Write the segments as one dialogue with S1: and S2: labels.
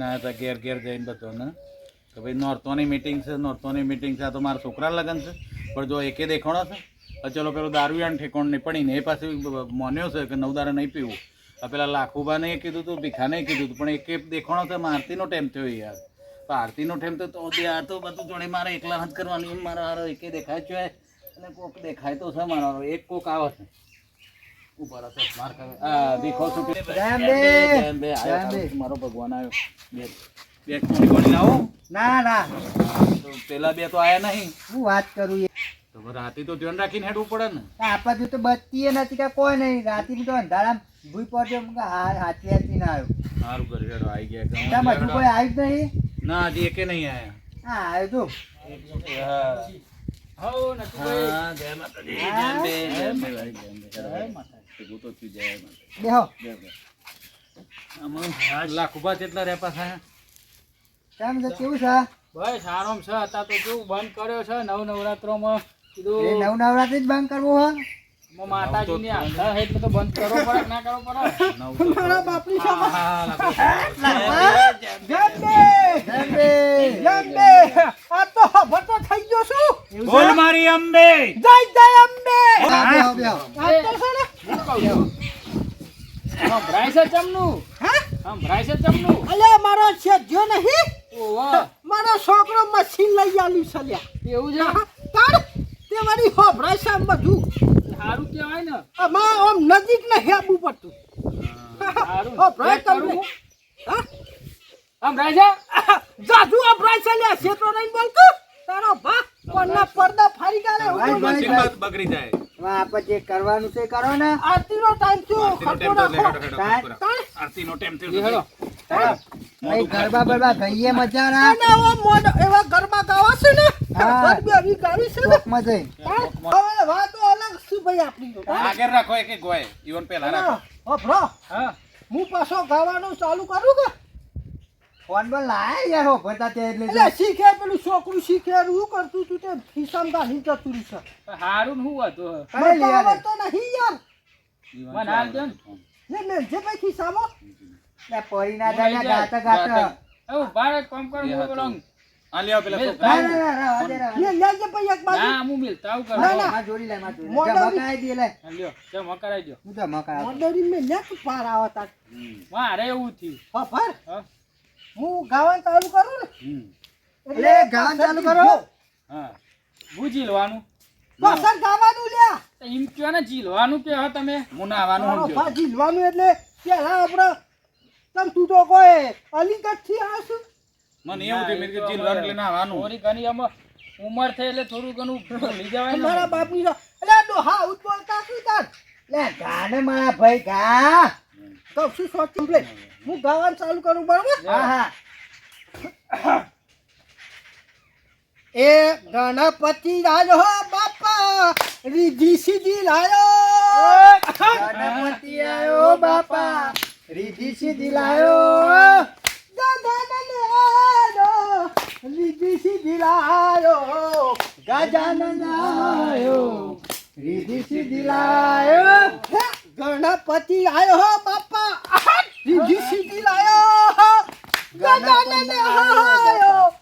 S1: આવ્યા હતા ઘેર ઘેર જઈને બધાને. કે ભાઈ નોર્તોની મિટિંગ છે, નોર્તોની મિટિંગ છે. આ તો મારા છોકરા લગ્ન છે. પણ જો એકે દેખાણો છે? ચલો પેલો દારૂયાન ઠેકોણ નહીં પડીને એ પાસે મોન્યો છે કે નવદારે નહીં પીવું. આ પેલા લાખુબાને કીધું હતું ભીખાને કીધું હતું પણ એકે દેખાણો છે એમાં આરતીનો ટેમ થયો યાર. આરતીનો ટાઈમ તો તો આ તો બધું જોડે મારે એકલા જ કરવાની. મારા હારો એકે દેખાય છે. અને કોક દેખાય તો છે મારા એક કોક આવે છે. મારો ભગવાન આવ્યો. બે બે કોણી લાવો.
S2: ના ના.
S1: તો પેલા બે તો આયા નહીં.
S2: હું વાત કરું એ?
S1: તો રાતે તો ધ્યાન રાખીને હેડવું પડે ને.
S2: આપણા તો બચતી નથી કે કોઈ નહીં. રાતે તો અંધારામ ભૂઈ પડ્યો હાથી હાથી ના આવ્યો.
S1: સારું કરી હેડો આવી ગયા
S2: ત્યાં
S1: ગામ
S2: કોઈ આવ્યું જ નહીં?
S1: ના હજી એકે નહીં આયા.
S2: હા આવ્યું
S1: હા, જય માતાજી, જય જય જય થયું, જય
S2: બેહો.
S1: રેપા થાય.
S2: કેમ છે કેવું છે?
S3: બસ આરામ છે. અત્યારે તો કેવું બંધ કર્યો છે. નવ નવરાત્રોમાં કીધું
S2: નવ નવરાત્રી જ બંધ કરવું હો
S3: માં તો બંધ કરવો પડે ના કરવો પડે?
S1: નવ
S2: મારા બાપની
S1: હા, હા, લાખુભા.
S2: આ તો ભટો થઈ ગયો છું.
S1: બોલ મારી અંબે.
S2: જય જય અંબે. આ તો છે ને
S3: સંભળાય છે ચમનું? સંભળાય છે ચમનું?
S2: અલે મારો છેજ્યો નહીં.
S3: ઓહો.
S2: મારો છોકરો મશીન લઈ આલ્યું છે લ્યા.
S3: એવું છે?
S2: તાર તે મારી હોભરાય છે બધું.
S3: સારું કહેવાય ને.
S2: આમાં આમ નજીક ને હેબું પડતું.
S3: સારું. ચેક
S2: તમને.
S3: હા? સંભળાય છે?
S2: જાદુ હોભરાય છે લ્યા નહીં બોલતું? તારો ભા કોણના પડદા ફાડી ગાલે હું.
S1: બગડી જાય.
S2: આપણે જે કરવાનું છે કરો ને. આરતીનો ટાઈમ થયો.
S1: આરતીનો ટાઈમ હેડો.
S2: ગરબા બરબા ગઈએ મજા ના. આવા મોડ એવા ગરબા ગાવા છે ને
S1: હા.
S2: ગરબી ગાવી છે ને.
S1: ચોકમાં
S2: હવે વાતો અલગ છે ભાઈ આપણી તો.
S1: આગળ રાખો એક એક ગોય. ઈવન પેલા રાખો.
S2: હોભરો
S3: હા.
S2: હું પાછો ગાવાનું ચાલુ કરું કે? ફોન પર લાયા યાર હો ભરતા તે એટલે શીખે પેલું છોકરું શીખે હું કરતું તું તે ખિસ્સામાં ગાલી જતું રહ્યું છે
S3: હારું હું હતું
S2: મને તો આવડતો નહીં યાર.
S3: મને હાલ દે ને.
S2: લે મેલ જે ભાઈ ખિસ્સામાં. લે પરી ના જાય. ગાતા ગાતા
S3: એવું બાર કામ કર હું
S1: હતું.
S3: પેલો
S1: આ લ્યો પેલા તો
S2: ના ના ના. લે લેજે ભાઈ એક બાજુ.
S3: ના હું મિલતા આવું
S2: ના, ના.
S1: જોડી લે માં જોડી લે. મકાઈ દે લે.
S3: લ્યો તે કરાઈ દો.
S1: હું તો મકાઈ
S2: મોડરી મે લે તું પાર આવતા
S3: મારે એવું થયું.
S2: ફફર
S3: હા.
S2: હું ગાવાનું ચાલુ કરું ને? એટલે ગાવાનું ચાલુ કરો.
S1: હા.
S3: હું જીલવાનું
S2: બસન ગાવાનું લ્યા
S3: તો એમ કયો ને જીલવાનું કે હો તમે
S1: હું નાવાનું
S2: મારો
S1: સમજો
S2: ભા ઝીલવાનું એટલે પેલા આપણે તમ તું તો કોઈ. અલીગઢથી આવશું.
S1: મને એવું મેં કીધું જીલવાનું એટલે નાવાનું
S3: ઓરી ઘણી આમાં ઉંમર થઈ એટલે થોડું ઘણું લઈ જવાય ને.
S2: મારા બાપની તો એટલે ડોહા ઉતવળતા શું તાર? લે ગાને મારા ભાઈ ગા. તો શું શોર્ટ કમ્પ્લીટ હું ગાવાનું ચાલુ કરું બરાબર?
S3: હા,
S2: હા. એ ગણપતિ રાજો બાપા રીધી સીધી લાયો. ગણપતિ આયો બાપા રીધી સીધી લાયો. રીધી સીધી લાયો. ગજાનન આયો રીધી સીધી લાયો. ગણપતિ આયો હો બાપા રીધી સીધી લાયો ગજાનન આયો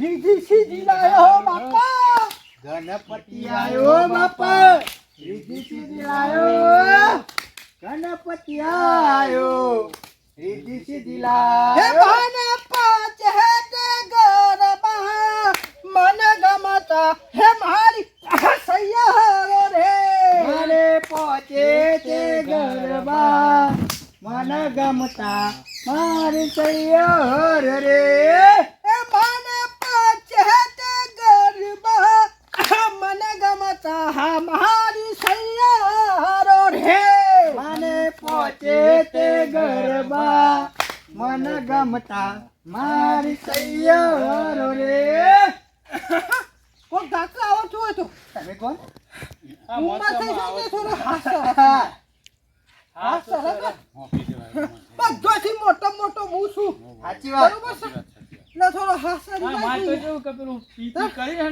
S2: રીધી સીધી લાયો હો બાપા ગણપતિ આયો બાપા. રીધી સીધી લાયો ગણપતિ આયો રીધી સીધી લાયો હે મને પાંચ હેતે ગરબા મન ગમતા હે મારી સૈયા રે. મને પોચે તે ગરબા. મન ગમતા મારી સૈયાર રે એ મને પહોંચે તે ગરબા મન ગમતા હા મારી સૈયારો રે મને પહોંચે તે ગરબા મન ગમતા મારી સૈયારો રે. કોણ કાકા આવો છો તો. તમે કોણ?
S3: આ
S2: ઉંમર થઈ જાય તો થોડો
S3: હાસો.
S1: હાસો દેવાય.
S2: બધોથી મોટો મોટો હું છું.
S1: સાચી
S2: બરોબર
S1: વાત, સાચી વાત.
S2: થોડો હાસો
S3: હા, મારે તો
S2: રાખી.
S3: કે પેલું પીપી કરી હે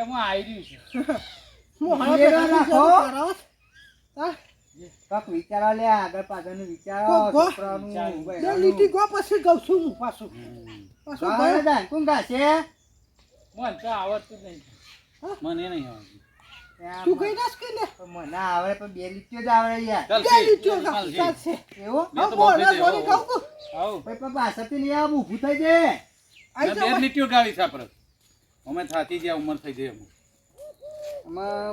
S3: એમાં આવી રહ્યું છે
S1: રાખો.
S2: રાખો હા?
S4: કાંક વિચારો લે આગળ પાછળનું વિચારો
S3: છોકરાનું.
S2: બે લીટી ગો પછી કહું છું હું પાછું. પાછું ગયો
S4: દાન કોણ ગાશે?
S3: મન તો આવડતું જ નહીં.
S1: મને નહીં આવડતું.
S2: તું કઈ નાસ કે લે?
S4: મને આવડે પણ બે લીટીઓ જ આવડે યાર.
S2: બે લીટીઓ
S1: જી.
S2: ચાલશે
S4: એવો?
S2: હા
S1: તો
S2: બોલ બોલી કહું છું
S3: આવું.
S4: ભાઈ પણ પાછળથી નહીં આવું ઊભું થઈ જાય
S2: આઈ
S1: ના, બે લીટીઓ ગાવી છે આપણે. અમે થાતી જ્યાં ઉંમર થઈ જાય અમે.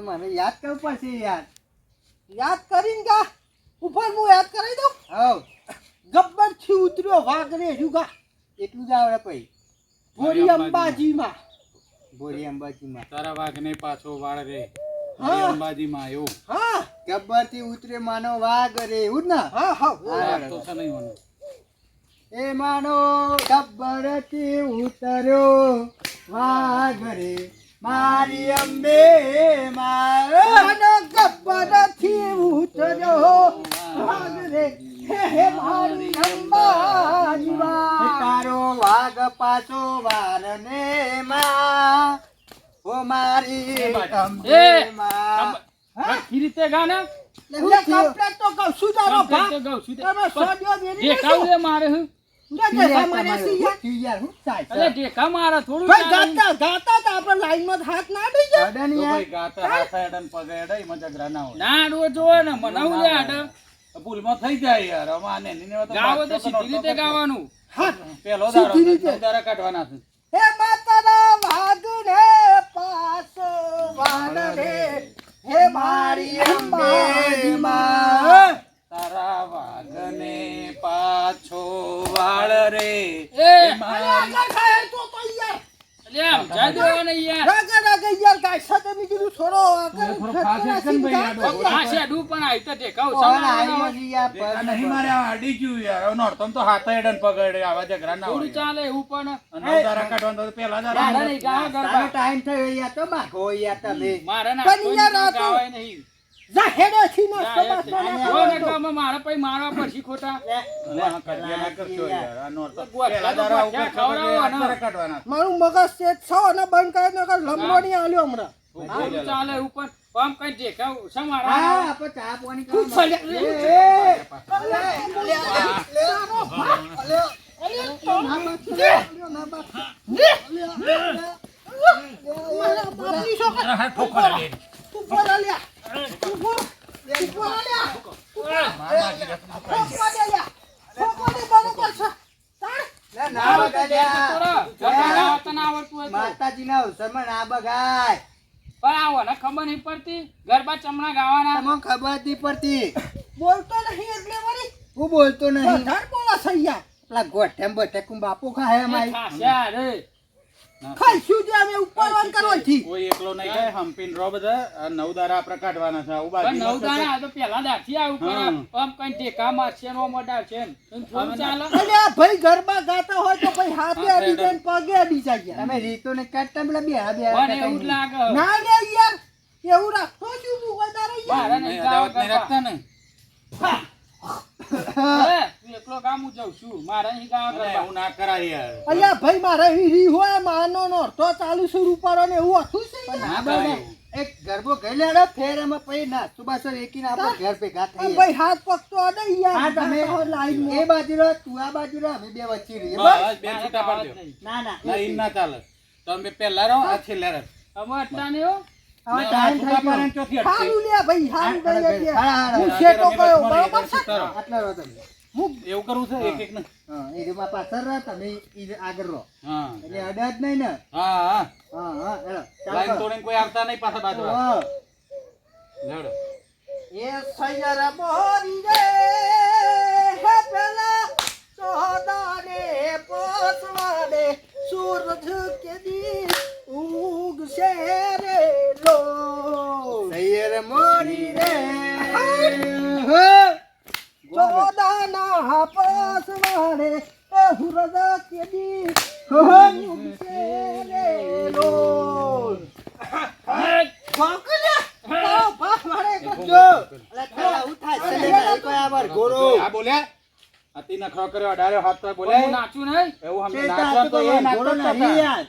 S4: મને યાદ કરવું પડશે યાર.
S2: યાદ કરીને ગા ઉપર હું યાદ કરાવી દઉં.
S4: હવ
S2: ગબ્બરથી ઉતર્યો વાઘરે જુગા
S4: એટલું જ આવડે પછી
S2: ભોરી અંબાજીમાં.
S4: ભોરી અંબાજીમાં.
S1: તારા વાઘને પાછો વાળ રે.
S2: હા.
S1: અંબાજીમાં એવું
S2: હા.
S4: ગબ્બરથી ઉતરે માનો વાઘ રે. એવું જ ને.
S2: હા હા
S1: તો છે નહીં મને.
S4: એ માનો ગબ્બરથી ઉતર્યો વાઘ રે. મારી અંબે મારો.
S2: મને ગબ્બરથી હે હે મારી અંબાજીમાં
S4: તારો વાઘ પાછો વારને માં ઓ મારી અંબે માં
S3: કી રીતે
S2: ગાના? કમ્પ્લેટ તો કહું છું તારો ભા
S3: કમ્પ્લીટ તો ગાઉં છું તે.
S2: તમે સો
S3: દિવસ મારે હું.
S1: ભૂલમાં થઈ જાય યાર હવે આને એની ને તો
S3: ગાવો તો સીધી રીતે ગાવાનું.
S1: પેલો દાડા કાઢવાના છે.
S2: હે માતાના વાઘને પાછો વાન હે મારી અંબાજીમાં
S1: તારા રે
S3: એ
S1: મારી
S2: ખાય તો તો યાર
S3: અલે આમ જા ને યાર
S2: રાગે રાગે યાર કાઈ સાથે મેં કીધું
S1: થોડો ફાસ
S2: ખતરા
S1: ભાઈ.
S2: કરી.
S3: આ પણ આઈ તો તે
S4: કહું
S3: મારવાના.
S4: યાર પર?
S1: નહીં મારે આડી ગયું યાર હવે નોરતમ તો હાથે એડન પકડે આવા ઝઘડા ના
S3: થોડું ચાલે હું પણ
S1: અને દાડા તો પેલા
S3: ગરબા.
S4: ટાઈમ થયો યાર તો બાકો યાર તમે
S3: મારે ના
S2: પણ
S3: કોઈ
S2: યાર તો-
S3: નહીં.
S2: જા થી ના. ના
S3: ને મારે પછી મારવા પડશે ખોટા
S1: ના
S2: મારું મગજ છે છ અને બંધ કરે નકર લંબોની આલ્યો હમણાં
S3: ચાલે ઉપર આમ કઈ દેખાવ
S4: હા. ચા પાણી
S2: તારો બાપ, અલ્યો, અલ્યો, તારો બાપ, અલ્યો, ના બાપ. મારા બાપની છોકરી.
S1: હાથ ઠોકર લે
S2: ઉપર અલ્યા. ઉપર. ઉપર અલ્યા. ઠોકવા દે અલ્યા. ઠોકવા દે બરોબર છે. તાર.
S4: ના, ના બગાડ્યા.
S3: તોરા, ગરબા ગાવા તને
S4: ના. અવસરમાં ના બગાય
S3: પણ આ ઓને ખબર નહીં પડતી. ગરબા ચમણા ગાવાના.
S4: તમને ખબર નહીં પડતી.
S2: બોલતો નહીં એટલે વળી.
S4: હું બોલતો નહીં.
S2: વધારે બોલા સૈયા યાર.
S4: પેલા ગોઠેમ બટેકું બાપુ ખાય અમારી.
S3: ખાસ્યા રે.
S2: ખાઈશું જે અમે ઉપર વાન કરવાથી.
S1: કોઈ એકલો નહીં ખાય. હંપીને રો બધા. નવ દાડા આપણે કાઢવાના છે આવું
S3: નવ આ તો દાથી આવું. આમ કઈ ટેકા મારશે નો
S2: ભાઈ ગાતા હોય તો ભાઈ હાથે
S1: રેડો.
S2: જાય પગે જાય યાર.
S4: રીતો ને
S3: એવું લાગે.
S2: ના લે યાર. એવું રાખતો છું હું વધારે યાર
S3: મારે નહીં ગાવા
S1: નહીં રાખતા ને.
S3: હે, તું એકલો ગામ હું જાઉં છું. મારે નહીં ગાવા
S1: અરે ના કરાય યાર.
S2: અલ્યા ભાઈ મારે હીરી હોય માનો નો તો ચાલીસો રૂપિયા ને એવું હતું છે યાર.
S4: ના બાબા એક ગરબો ગઈ લેડો ફેર એમાં પછી ઘર
S2: આ
S4: થઈએ.
S2: ભાઈ હાથ પગ તો અડે યાર.
S4: હા તમે
S2: લાઈન
S4: એ બાજુ રહો તું આ બાજુ રહો અમે બે વચ્ચે રહીએ. બસ
S1: બસ. બે છૂટા
S3: ગાવા જ
S4: ના ના
S1: ના ના ચાલે. તમે પેલા રહો આ છેલ્લા રહો.
S3: અમે અટલા નહીં હો.
S4: હવે ટાઈમ થઈ ગયો.
S1: પાડે ચોથી અટકે.
S2: સારું લે ભાઈ સારું
S4: હા,
S2: દઈએ છે.
S4: હા, હા,
S2: હું
S4: હા.
S2: કયો બરોબર છે?
S4: આટલા રહો તમે
S1: એવું કરવું છે? એક એક ને?
S4: હા એ રૂમમાં પાછળ રહો તમે ઈ આગળ રહો.
S1: હા.
S4: એટલે અડે નહીં ને?
S1: હા હા.
S4: હા હા
S1: લાઈન તોડીને કોઈ આવતા નહીં પાછા બાજુ
S4: હા.
S1: લેવડો.
S2: એ સૈયર મોરી રે હે પેલા સોદાને પોસવાને સૂરજ કેદી ઉગશે સોદાના પોસવાને એ સૂરજ કેદી ઉગશે રે લો વાકલ્યા તારો બાપ મારે કરજો
S4: અલા, તારા હું થાય ના, એ કોઈ આ ગોરો.
S1: આ બોલ્યા અતિ નખરો કર્યો અડાડ્યો હાથ તો
S3: હું
S1: બોલ્યા
S3: નાચું નહીં?
S1: એવું
S4: હમ
S1: સમજે
S4: તો
S1: એ નાચતો
S4: નહીં યાર.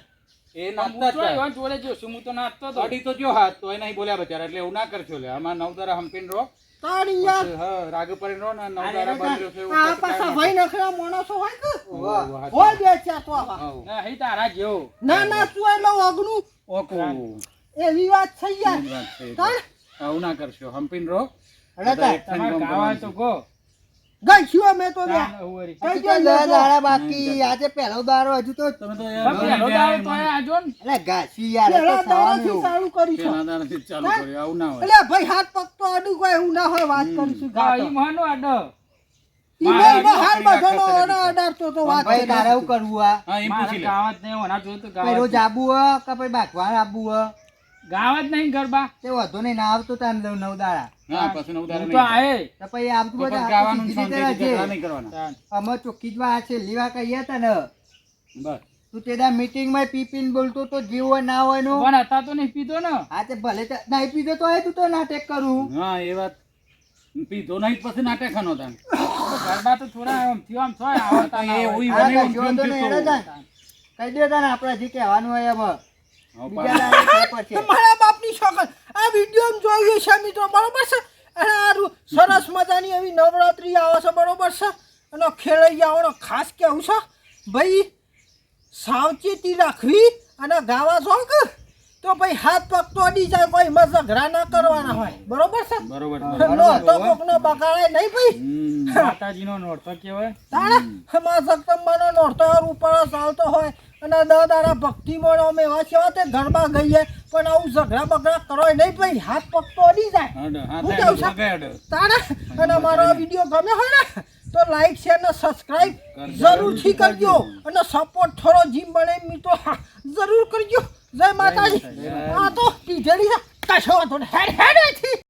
S1: એ નાચતા
S3: તો
S1: જ
S3: એવા જોડે હું તો નાચતો હતો
S1: અડી તો જો હાથ તો એ નહીં બોલ્યા બચારા એટલે એવું ના કરશો લે આમાં નવ દારા હંપીને રહો.
S2: તાણી યાર.
S1: પછી હા રાગ પડીને રહો ને નવ દારા બંધ રહ્યો
S2: આ
S1: પાછા
S2: ભાઈ નખરા માણસો હોય કે? હોય બે ચાર તો
S3: ના અહીં તારા જેવો.
S2: ના ના તું એટલે અગનું.
S1: ઓકો.
S2: એવી વાત થઈ યાર.
S1: આવું ના કરશો. હંપીને રો
S4: અરે તાર.
S3: તમારે ગાવા તો
S1: કરવાનું.
S2: ગઈ છું અમે તો
S4: દાડા બાકી આજે પહેલો દારો હજુ તો
S1: તમે તો
S3: પહેલો તો આજો ને.
S4: અરે યાર.
S2: ચાલુ
S1: ચાલુ આવું ના હોય.
S2: એટલે ભાઈ હાથ પગ તો અડું કોઈ ના હોય વાત અડા
S3: નહીં, ઓના જોડે તો ગાવા
S4: ભાઈ
S3: જ
S4: રોજ આબુ હ કે ભાઈ બાગવાન આબુ હ
S3: ગાવા જ નહીં ગરબા.
S4: તે વધુ નહીં ના આવતો તાર નવ નવ દાડા.
S1: હા. પછી નવ દારા
S3: તો આયે.
S4: તો પછી આવતું
S1: તો
S4: બધા
S1: ગાવાનું
S4: આપણે સીધી
S1: શાંતિથી
S4: રીતે
S1: ઝઘડા
S4: રહેજે.
S1: નહીં કરવાના.
S4: અમે ચોખ્ખી જ વાત છે લીવા કહીએ હતા ને?
S1: બસ.
S4: તું તેના મીટિંગમાં પી બોલતો તો જીવ ના હોયનું?
S3: પણ હતા તો નહીં પીધો ને.
S4: હા તે ભલે નહીં પીધો તો એ તું તો નાટક કરું.
S1: હા એ વાત. પીધો નહીં પછી નાટક ખાનો તાન
S3: ગરબા તો થોડા આમ થયો આમ
S1: એ.
S4: કહી દે તાને આપણે કેવાનું કહેવાનું હોય એમ.
S1: પછી
S4: બીજા
S2: મારા બાપની છોકર આ વીડિયો જોઈએ છે મિત્રો બરોબર છે? અને આ સરસ મજાની એવી નવરાત્રી આવે છે બરોબર છે? અને ખેલૈયાઓનો ખાસ કેવું છે? ભાઈ સાવચેતી રાખવી અને ગાવા છો કે તો ભાઈ હાથ પગ તો અડી જાય કોઈ એમાં ઝઘડા ના કરવાના હોય. બરોબર છે?
S1: બરોબર
S2: નો કોક નો બગાડાય નહીં ભાઈ.
S1: માતાજી
S3: નો નોરતો કેવાય?
S2: તાણે માં જગદંબાનો નોરતો ઉપર ચાલતો હોય. અને દસ દાડા ભક્તિમાં અમે એવા છે તે ઘરમાં ગઈએ પણ આવું ઝઘડા બગડા કરો નહીં ભાઈ હાથ પગ તો અડી જાય.
S1: હા,
S2: કેવું છે?
S1: વગાડો.
S2: અને મારો વીડિયો ગમે હોય ને તો લાઈક શેર ને સબસ્ક્રાઇબ. જરૂરથી કરજો. અને સપોર્ટ થોડો જીમ બને મિત્રો જરૂર કરજો. જય માતાજી. આ તો છે. કશો વાંધો હેડ હેડ.